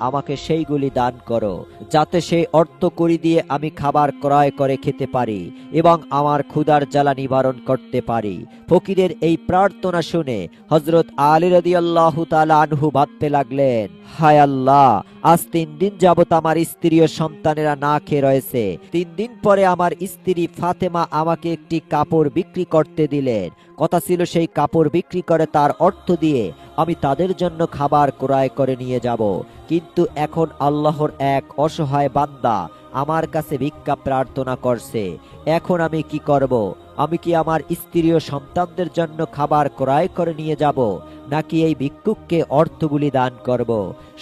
আমাকে সেইগুলি দান করো, যাতে সেই অর্থ করি দিয়ে আমি খাবার ক্রয় করে খেতে পারি এবং আমার ক্ষুধার জ্বালা নিবারণ করতে পারি। ফকিরের এই প্রার্থনা শুনে হজরত আলী রদি আল্লাহ আনহু ভাবতে লাগলেন, হায় আল্লাহ, আজ তিন দিন যাবত আমার স্ত্রী ও সন্তানেরা না খেয়ে রয়েছে। তিন দিন পরে আমার স্ত্রী ফাতেমা আমাকে একটি কাপড় বিক্রি করতে দিলেন। কথা ছিল সেই কাপড় বিক্রি করে তার অর্থ দিয়ে আমি তাদের জন্য খাবার ক্রয় করে নিয়ে যাব। কিন্তু এখন আল্লাহর এক অসহায় বান্দা আমার কাছে ভিক্ষা প্রার্থনা করছে। এখন আমি কি করব? আমি কি আমার স্ত্রী ও সন্তানদের জন্য খাবার ক্রয় করে নিয়ে যাব, নাকি এই ভিক্ষুককে অর্থগুলি দান করব?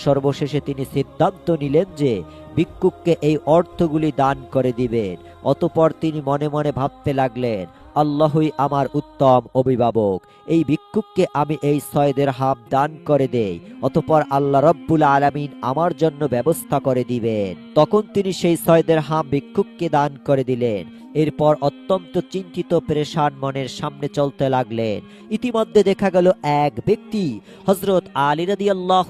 সর্বশেষে তিনি সিদ্ধান্ত নিলেন যে ভিক্ষুককে এই অর্থগুলি দান করে দিবেন। অতপর তিনি মনে মনে ভাবতে লাগলেন আল্লাহই আমার উত্তম অভিভাবক। এই ভিক্ষুককে আমি এই ছয়দের হাম দান করে দেই, অতপর আল্লাহ রব্বুল আলামিন আমার জন্য ব্যবস্থা করে দিবেন। তখন তিনি সেই ছয়দের হাম ভিক্ষুককে দান করে দিলেন। এরপর অত্যন্ত চিন্তিত, পেরেশান মনের সামনে চলতে লাগলেন। ইতিমধ্যে দেখা গেল এক ব্যক্তি হজরত আলী রাদি আল্লাহ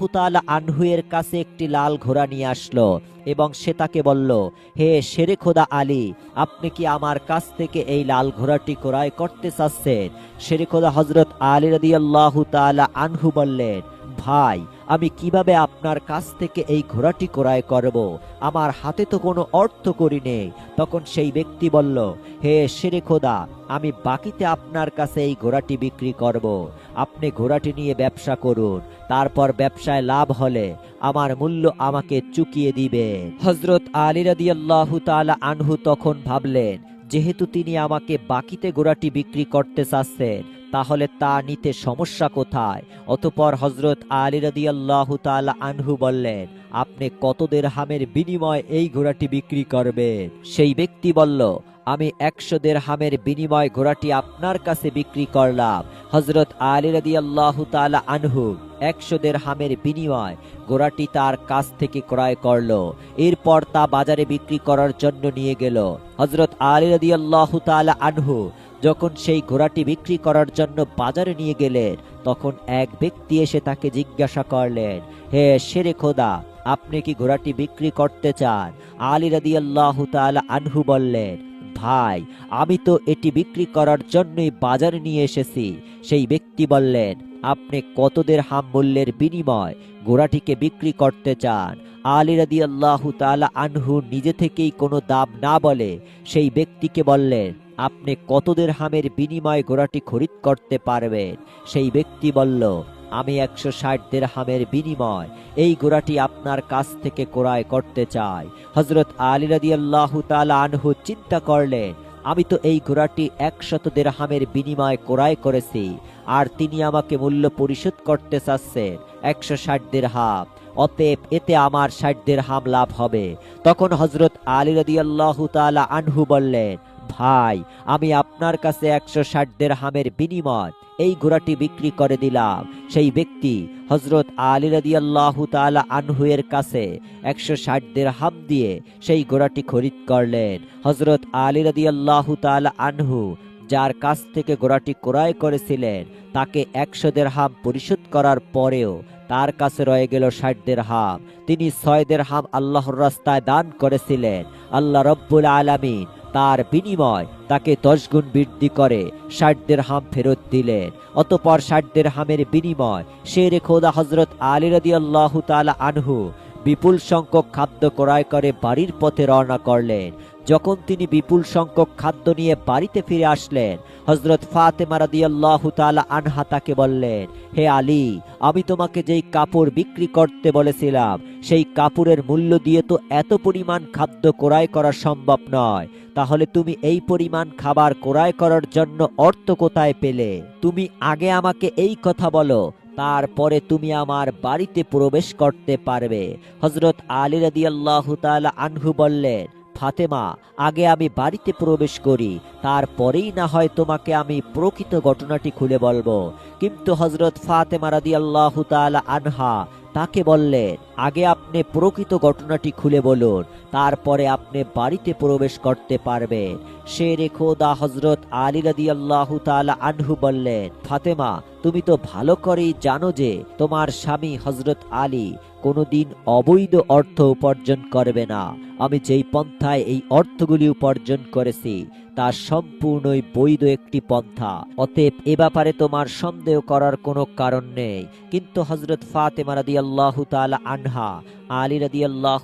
আনহুয়ের কাছে একটি লাল ঘোড়া নিয়ে আসলো এবং সে তাকে বলল, হে শেরে খোদা আলী, আপনি কি আমার কাছ থেকে এই লাল ঘোড়াটি ক্রয় করতে চাচ্ছেন। শেরে খোদা হজরত আলী রাদি আল্লাহ আনহু বললেন, ভাই, আমি কীভাবে আপনার কাছ থেকে এই ঘোড়াটি ক্রয় করব? আমার হাতে তো কোনো অর্থ করি নেই। তখন সেই ব্যক্তি বলল, হে খোদা, আমি বাকিতে আপনার কাছে এই ঘোড়াটি বিক্রি করব। আপনি ঘোড়াটি নিয়ে ব্যবসা করুন, তারপর ব্যবসায় লাভ হলে আমার মূল্য আমাকে চুকিয়ে দিবে হজরত আলী রাদিয়াল্লাহু তাআলা আনহু তখন ভাবলেন যেহেতু তিনি আমাকে বাকিতে গোড়াটি বিক্রি করতে চাচ্ছেন, তাহলে তা নিতে সমস্যা কোথায়? অতপর হজরত আলী রদিয়াল্লাহ তাল আনহু বললেন, আপনি কত হামের বিনিময় এই ঘোড়াটি বিক্রি করবেন? সেই ব্যক্তি বলল, আমি একশো হামের বিনিময় ঘোড়াটি আপনার কাছে বিক্রি করলাম। হজরত আলী রাদিয়াল্লাহু তাআলা আনহু একশো হামের বিনিময় ঘোড়াটি তার কাছ থেকে ক্রয় করল। এরপর তা বাজারে বিক্রি করার জন্য নিয়ে গেল। হজরত আলী রাদিয়াল্লাহু তাআলা আনহু যখন সেই ঘোড়াটি বিক্রি করার জন্য বাজারে নিয়ে গেলেন, তখন এক ব্যক্তি এসে তাকে জিজ্ঞাসা করলেন, হে সেরে খোদা, আপনি কি ঘোড়াটি বিক্রি করতে চান? আলী রাদিয়াল্লাহু তাআলা আনহু বললেন ভাই, আমি তো এটি বিক্রি করার জন্যই বাজারে নিয়ে এসেছি। সেই ব্যক্তি বললেন, আপনি কতদের হাম মূল্যের বিনিময় ঘোড়াটিকে বিক্রি করতে চান? আলী রাদি আল্লাহু তালা আনহু নিজে থেকেই কোনো দাম না বলে সেই ব্যক্তিকে বললেন, আপনি কতদের হামের বিনিময় ঘোড়াটি খরিদ করতে পারবেন? সেই ব্যক্তি বলল আমি একশো ষাট হামের বিনিময় এই ঘোড়াটি আপনার কাছ থেকে ক্রয় করতে চাই। হজরত আলী রাদি আনহু চিন্তা করলেন, আমি তো এই ঘোড়াটি একশত দেড়হামের বিনিময় ক্রয় করেছি, আর তিনি আমাকে মূল্য পরিশোধ করতে চাচ্ছেন একশো ষাট হাম অতএব এতে আমার ষাট হাম লাভ হবে। তখন হজরত আলী রদি আল্লাহ তালা আনহু বললেন ভাই, আমি আপনার কাছে একশো ষাট হামের বিনিময় এই ঘোড়াটি বিক্রি করে দিলাম। সেই ব্যক্তি হজরত আলী রাদি আল্লাহ তালা আনহুয়ের কাছে একশো ষাট হাম দিয়ে সেই ঘোড়াটি খরিদ করলেন। হজরত আলী রাদি আল্লাহ তালা আনহু যার কাছ থেকে ঘোড়াটি ক্রয় করেছিলেন, তাকে একশো হাম পরিশোধ করার পরেও তার কাছে রয়ে গেল ষাট হাম তিনি ছয় হাম আল্লাহর রাস্তায় দান করেছিলেন। আল্লাহ রব্বুল আলামিন তার বিনিময় তাকে দশ গুণ বৃদ্ধি করে ষাটদের হাম ফেরত দিলেন। অতপর ষাটদের হামের বিনিময় শের খোদা হজরত আলী রদি আল্লাহ তালা আনহু বিপুল সংখ্যক খাদ্য ক্রয় করে বাড়ির পথে রওনা করলেন। যখন তিনি বিপুল সংখ্যক খাদ্য নিয়ে বাড়িতে ফিরে আসলেন হজরত ফাতেমা রাদিয়াল্লাহু তাআলা আনহা তাকে বললেন, হে আলী, আমি তোমাকে যেই কাপড় বিক্রি করতে বলেছিলাম, সেই কাপড়ের মূল্য দিয়ে তো এত পরিমাণ খাদ্য ক্রয় করা সম্ভব নয়। তাহলে তুমি এই পরিমাণ খাবার ক্রয় করার জন্য অর্থ কোথায় পেলে? তুমি আগে আমাকে এই কথা বলো, তারপরে তুমি আমার বাড়িতে প্রবেশ করতে পারবে। হজরত আলী রাদিয়াল্লাহু তাআলা আনহু বললেন ফাতেমা, আগে আমি বাড়িতে প্রবেশ করি, তারপরেই না হয় তোমাকে আমি প্রকৃত ঘটনাটি খুলে বলব। কিন্তু হজরত ফাতেমা রাদি আল্লাহ আনহা তাকে বললেন, আগে আপনি প্রকৃত ঘটনাটি খুলে বলুন, তারপরে আপনি বাড়িতে প্রবেশ করতে পারবেন। সে রেখোদা হজরত আলী রাদি আল্লাহ আনহু বললেন, ফাতেমা, তুমি তো ভালো করেই জানো যে তোমার স্বামী হজরত আলী কোনোদিন অবৈধ অর্থ উপার্জন করবে না। আমি যেই পন্থায় এই অর্থগুলি উপার্জন করেছি তা সম্পূর্ণই বৈধ একটি পন্থা। অতএব এ ব্যাপারে তোমার সন্দেহ করার কোনো কারণ নেই। কিন্তু হজরত ফাতেমা রাদি আল্লাহ তালা আনহা, আলী রাদি আল্লাহ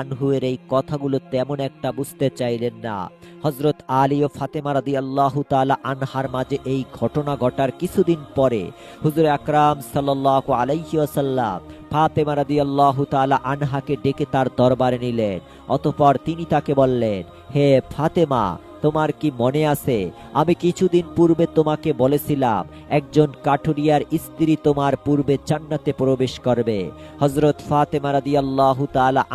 আনহু এর এই কথাগুলো তেমন একটা বুঝতে চাইলেন না। হজরত আলী ও ফাতেমা রাদি আল্লাহ তালা আনহার মাঝে এই ঘটনা ঘটার কিছুদিন পরে হুজুর আকরাম সাল্লাহ আলাইসাল্লাম ফাতেমা রাদি আল্লাহ তালা আনহাকে ডেকে তার দরবারে নিলেন। অতপর তিনি তাকে বললেন, হে ফাতেমা তোমার কি মনে আছে? আমি কিছুদিন পূর্বে তোমাকে বলেছিলাম, একজন কাঠুরিয়ার স্ত্রী তোমার পূর্বে জান্নাতে প্রবেশ করবে। হজরত ফাতেমা আল্লাহ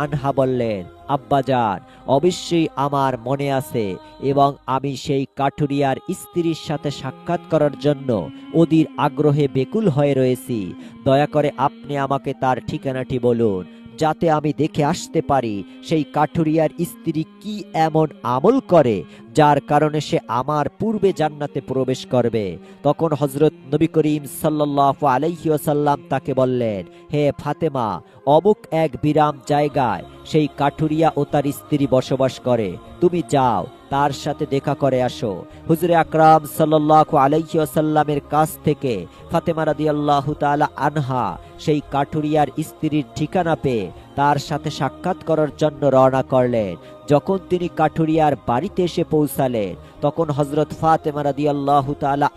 আনহা বললেন আব্বাজান অবশ্যই আমার মনে আছে এবং আমি সেই কাঠুরিয়ার স্ত্রীর সাথে সাক্ষাৎ করার জন্য ওদির আগ্রহে বেকুল হয়ে রয়েছি। দয়া করে আপনি আমাকে তার ঠিকানাটি বলুন। যাতে আমি দেখে আসতে পারি সেই কাঠুরিয়ার স্ত্রী কি এমন আমল করে, যার কারণে সে আমার পূর্বে জান্নাতে প্রবেশ করবে। তখন হজরত নবী করিম সাল্লাহ আলাইসাল্লাম তাকে বললেন, হে ফাতেমা, অমুক এক বিরাম জায়গায় সেই কাঠুরিয়া ও তার স্ত্রী বসবাস করে। তুমি যাও তার সাথে দেখা করে আসো। হুজুরে আকরাম সাল্লাহ আলাইসাল্লামের কাছ থেকে ফাতেমা রাদি আল্লাহ আনহা, সেই কাঠুরিয়ার স্ত্রীর ঠিকানা পেয়ে তার সাথে সাক্ষাৎ করার জন্য রওনা করলেন। যখন তিনি কাঠুরিয়ার বাড়িতে এসে পৌঁছালেন, তখন হজরত ফাতেমা রাদি আল্লাহ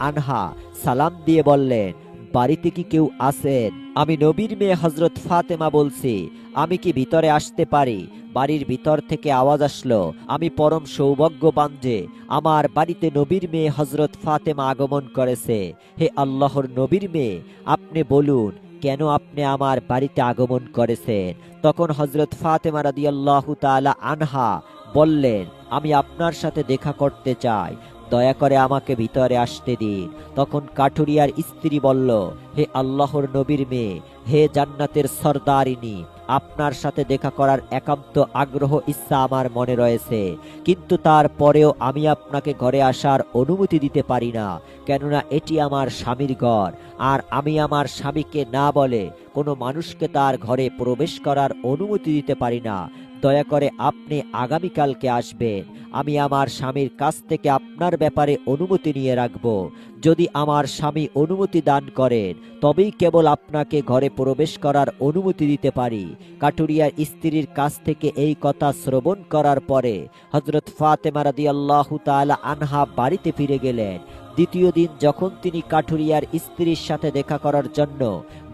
আনহা সালাম দিয়ে বললেন বাড়িতে কি কেউ আছেন? আমি নবীর মেয়ে হজরত ফাতেমা বলছি। আমি কি ভিতরে আসতে পারি? বাড়ির ভিতর থেকে আওয়াজ আসলো। আমি পরম সৌভাগ্যবান যে আমার বাড়িতে নবীর মেয়ে হজরত ফাতেমা আগমন করেছে। হে আল্লাহর নবীর মেয়ে, আপনি বলুন, কেন আপনি আমার বাড়িতে আগমন করেছেন? তখন হজরত ফাতেমা রাদিয়াল্লাহু তাআলা আনহা বললেন, আমি আপনার সাথে দেখা করতে চাই। দয়া করে আমাকে ভিতরে আসতে দিন। তখন কাঠুরিয়ার স্ত্রী বলল, হে আল্লাহর নবীর মেয়ে, হে জান্নাতের সর্দারিনী, আপনার সাথে দেখা করার একান্ত আগ্রহ ইচ্ছা আমার মনে রয়েছে। কিন্তু তারপরেও আমি আপনাকে ঘরে আসার অনুমতি দিতে পারি না, কেননা এটি আমার স্বামীর ঘর। আর আমি আমার স্বামীকে না বলে কোনো মানুষকে তার ঘরে প্রবেশ করার অনুমতি দিতে পারি না। দয়া করে আপনি আগামীকালকে আসবেন। আমি আমার স্বামীর কাছ থেকে আপনার ব্যাপারে অনুমতি নিয়ে রাখব। যদি আমার স্বামী অনুমতি দান করেন, তবেই কেবল আপনাকে ঘরে প্রবেশ করার অনুমতি দিতে পারি। কাটুরিয়ার স্ত্রীর কাছ থেকে এই কথা শ্রবণ করার পরে হজরত ফাতেমা রাদি আল্লাহ আনহা বাড়িতে ফিরে গেলেন। দ্বিতীয় দিন যখন তিনি কাঠুরিয়ার স্ত্রীর সাথে দেখা করার জন্য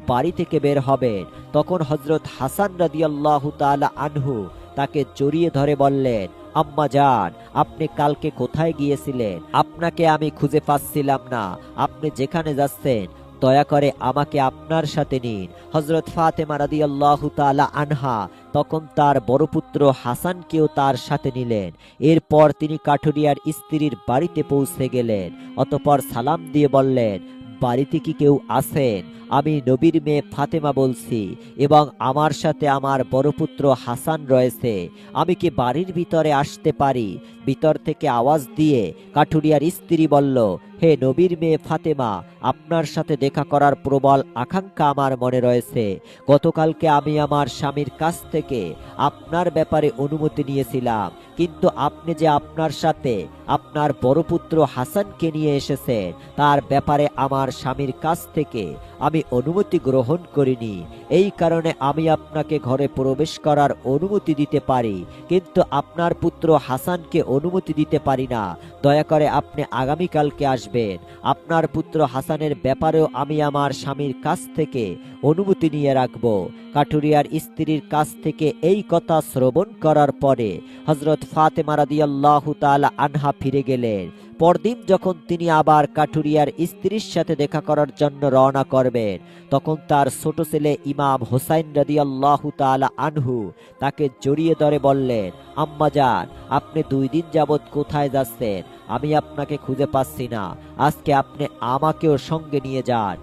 বাড়ি থেকে বের হবেন, তখন হজরত হাসান রাদিয়াল্লাহু তাআলা আনহু তাকে জড়িয়ে ধরে বললেন আম্মা যান, আপনি কালকে কোথায় গিয়েছিলেন? আপনাকে আমি খুঁজে পাচ্ছিলাম না। আপনি যেখানে যাচ্ছেন, দয়া করে আমাকে আপনার সাথে নিন। হজরত ফাতেমা রাদিয়াল্লাহু তাআলা আনহা তখন তার বড় পুত্র হাসানকেও তার সাথে নিলেন। এরপর তিনি কাঠুরিয়ার স্ত্রীর বাড়িতে পৌঁছে গেলেন। অতপর সালাম দিয়ে বললেন বাড়িতে কি কেউ আছেন? আমি নবীর মেয়ে ফাতেমা বলছি এবং আমার সাথে আমার বড় পুত্র হাসান রয়েছে। আমি কি বাড়ির ভিতরে আসতে পারি? ভিতর থেকে আওয়াজ দিয়ে কাঠুরিয়ার স্ত্রী বলল, হে নবীর মেয়ে ফাতেমা, আপনার সাথে দেখা করার প্রবল আকাঙ্ক্ষা আমার মনে রয়েছে। গতকালকে আমি আমার স্বামীর কাছ থেকে আপনার ব্যাপারে অনুমতি নিয়েছিলাম, কিন্তু আপনি যে আপনার সাথে আপনার বড় পুত্র হাসানকে নিয়ে এসেছেন, তার ব্যাপারে আমার স্বামীর কাছ থেকে আমি অনুমতি গ্রহণ করিনি। এই কারণে আমি আপনাকে ঘরে প্রবেশ করার অনুমতি দিতে পারি, কিন্তু আপনার পুত্র হাসানকে অনুমতি দিতে পারি না। দয়া করে আপনি আগামীকালকে আসবেন। আপনার পুত্র হাসানের ব্যাপারেও আমি আমার স্বামীর কাছ থেকে অনুমতি নিয়ে রাখব। কাঠুরিয়ার স্ত্রীর কাছ থেকে এই কথা শ্রবণ করার পরে হজরত ফাতেমা রাদিয়াল্লাহু তাআলা আনহা ফিরে গেলেন। পরদিন যখন তিনি আবার কাঠুরিয়ার স্ত্রীর সাথে দেখা করার জন্য রওনা করবেন। তখন তার ছোট ছেলে ইমাম হোসাইন রাদিয়াল্লাহু তালা আনহু তাকে জড়িয়ে ধরে বললেন, আম্মা যান আপনি দুই দিন যাবৎ কোথায় যাচ্ছেন? আমি আপনাকে খুঁজে পাচ্ছি না। আজকে আপনি আমাকেও সঙ্গে নিয়ে যান।